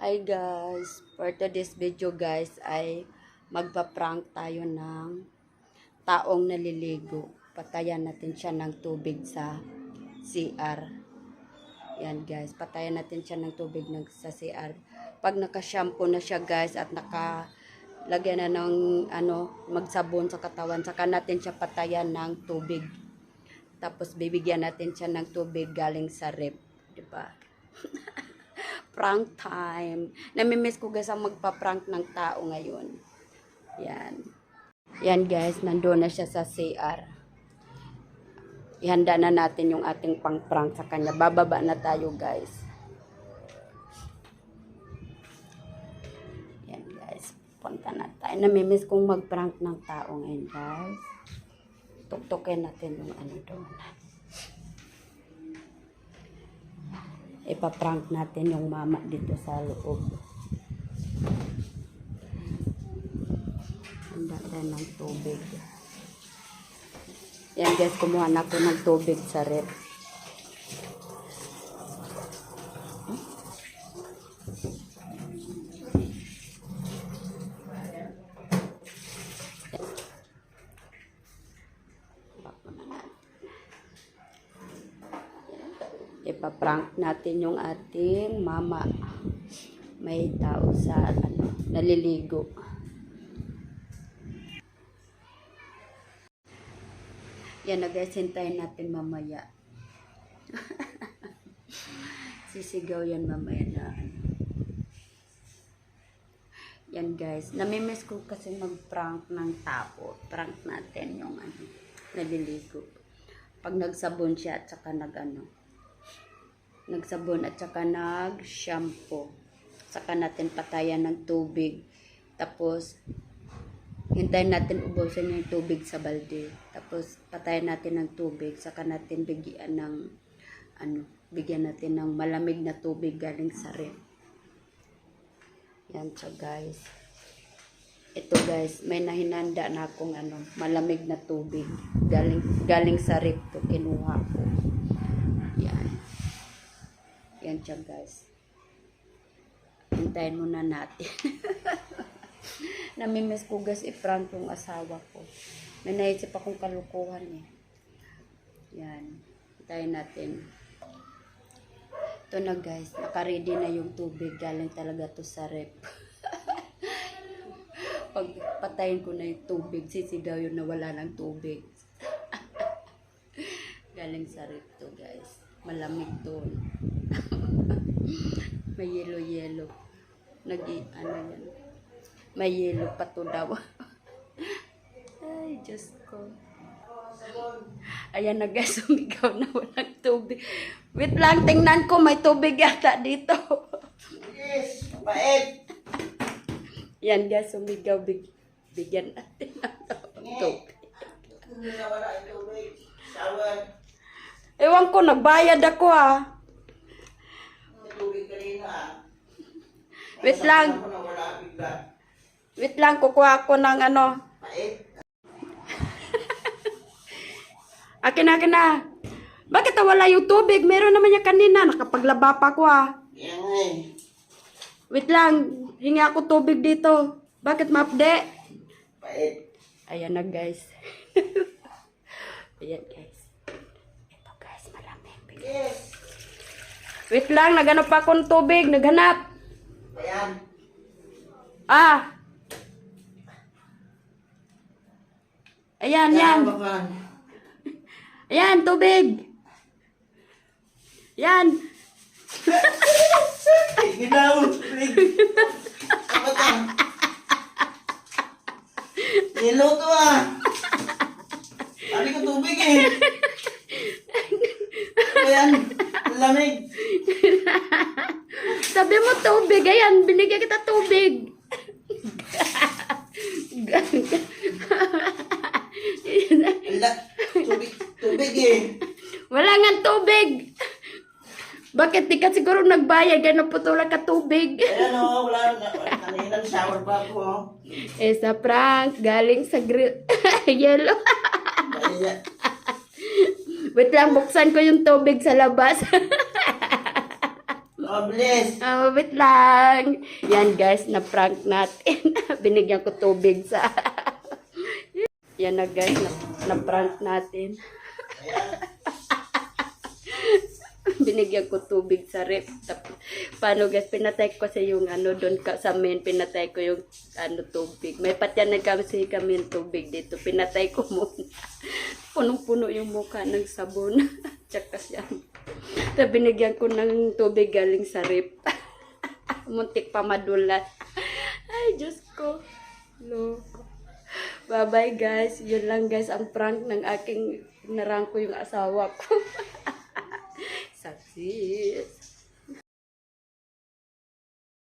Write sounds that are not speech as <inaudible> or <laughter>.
Hi guys, for today's video guys ay magpa-prank tayo ng taong naliligo. Patayan natin siya ng tubig sa CR. Yan guys, patayan natin siya ng tubig ng, sa CR. Pag naka-shampoo na siya guys at naka lagyan na ng ano, magsabon sa katawan, saka natin siya patayan ng tubig. Tapos bibigyan natin siya ng tubig galing sa rep, 'di ba? <laughs> prank time. Namimiss ko guys ang magpa-prank ng tao ngayon. Yan. Yan guys, nandoon na siya sa CR. Ihanda na natin yung ating pang-prank sa kanya. Bababa na tayo guys. Yan guys, punta na tayo. Namimiss kong mag-prank ng tao ngayon guys. Tuktukin natin yung ano doon. Ipaprank natin yung mama dito sa loob. Handa tayo ng tubig. Yan guys, kumuha na ako ng tubig sa rep. Ipaprank natin yung ating mama. May tao sa ano, naliligo. Yan na guys, hintayin natin mamaya. <laughs> Sisigaw yan mamaya na ano. Yan guys, namimiss ko kasi mag-prank ng tao. Prank natin yung ano, naliligo. Pag nagsabon siya at saka nag ano, nagsabon at saka nag-shampoo. Saka natin patayan ng tubig. Tapos, hintayin natin ubusin yung tubig sa balde. Tapos, patayan natin ng tubig. Saka natin bigyan ng, ano, bigyan natin ng malamig na tubig galing sa ref. Yan siya guys. Ito guys, may nahinanda na akong ano, malamig na tubig. Galing, galing sa ref to, kinuha ko. Yan. Guys. Hintayin muna natin. <laughs> Namimiss ko guys i-prank yung asawa ko. May naisip akong kalukuhan eh. Yan. Hintayin natin. Ito na guys. Nakaready na yung tubig. Galing talaga to sa rep. <laughs> Pag patayin ko na yung tubig, sisigaw yun na wala ng tubig. <laughs> Galing sa rep to guys. Malamig to. <laughs> May yelo-yelo. Nag ano yan. May yelo pa to daw. <laughs> Ay, Diyos ko. Ayan na guys, <laughs> sumigaw na walang tubig. Wait lang, tingnan ko, may tubig yata dito. Yes, mabait. Yan guys, sumigaw, big, bigyan natin ng tubig. Yung tubig. Shower. Ewan ko, nagbayad ako ah. Wait lang. Wait lang, kukuha ako ng ano. <laughs> Akin na, akin na. Bakit wala yung tubig? Meron naman niya kanina. Nakapaglaba pa ako ah. Eh. Wait lang, hingi ako tubig dito. Bakit mapde? Ayan na guys. <laughs> Ayan guys. Yes. Wait lang, naghanap pa akong tubig. Naghanap. Ayan. Ah! Ayan, yan. Bakan. Ayan, tubig. Yan. Ginaw. Tubig. To ah. Sabi ko tubig eh. Ayan. Lamig. <laughs> Sabi mo tubig. Ayan, binigyan kita tubig. Ala. Tubig. Tubig eh. Wala nga tubig. Bakit di ka siguro nagbayad? Gano'n putula ka tubig. Ayan o. Wala na. Kanina shower pa ako oh. Eh, sa prank, galing sa grill. <laughs> Yellow. Wait lang, buksan ko yung tubig sa labas. <laughs> Oh, bilis. Oh, wait lang. Yan guys, na-prank natin. <laughs> Binigyan ko tubig sa... <laughs> Yan na guys, na- na-prank natin. Binigyan ko tubig sa rep. Paano guys, pinatay ko sa yung ano doon ka, sa main, pinatay ko yung ano tubig. May patyan na kami kami yung tubig dito. Pinatay ko muna. Punong-puno yung mukha ng sabon. <laughs> Tsaka yan. Tapos binigyan ko ng tubig galing sa rep. <laughs> Muntik pa madulas. Ay, Diyos ko. Loko. Bye-bye guys. Yun lang guys ang prank ng aking narang ko yung asawa ko. <laughs> Success.